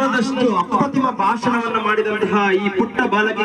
ಸಾರದಷ್ಟು ಅಪ್ರತಿಮ ಭಾಷಣವನ್ನು ಮಾಡಿದಂತಹ ಈ ಪುಟ್ಟ ಬಾಲಕಿ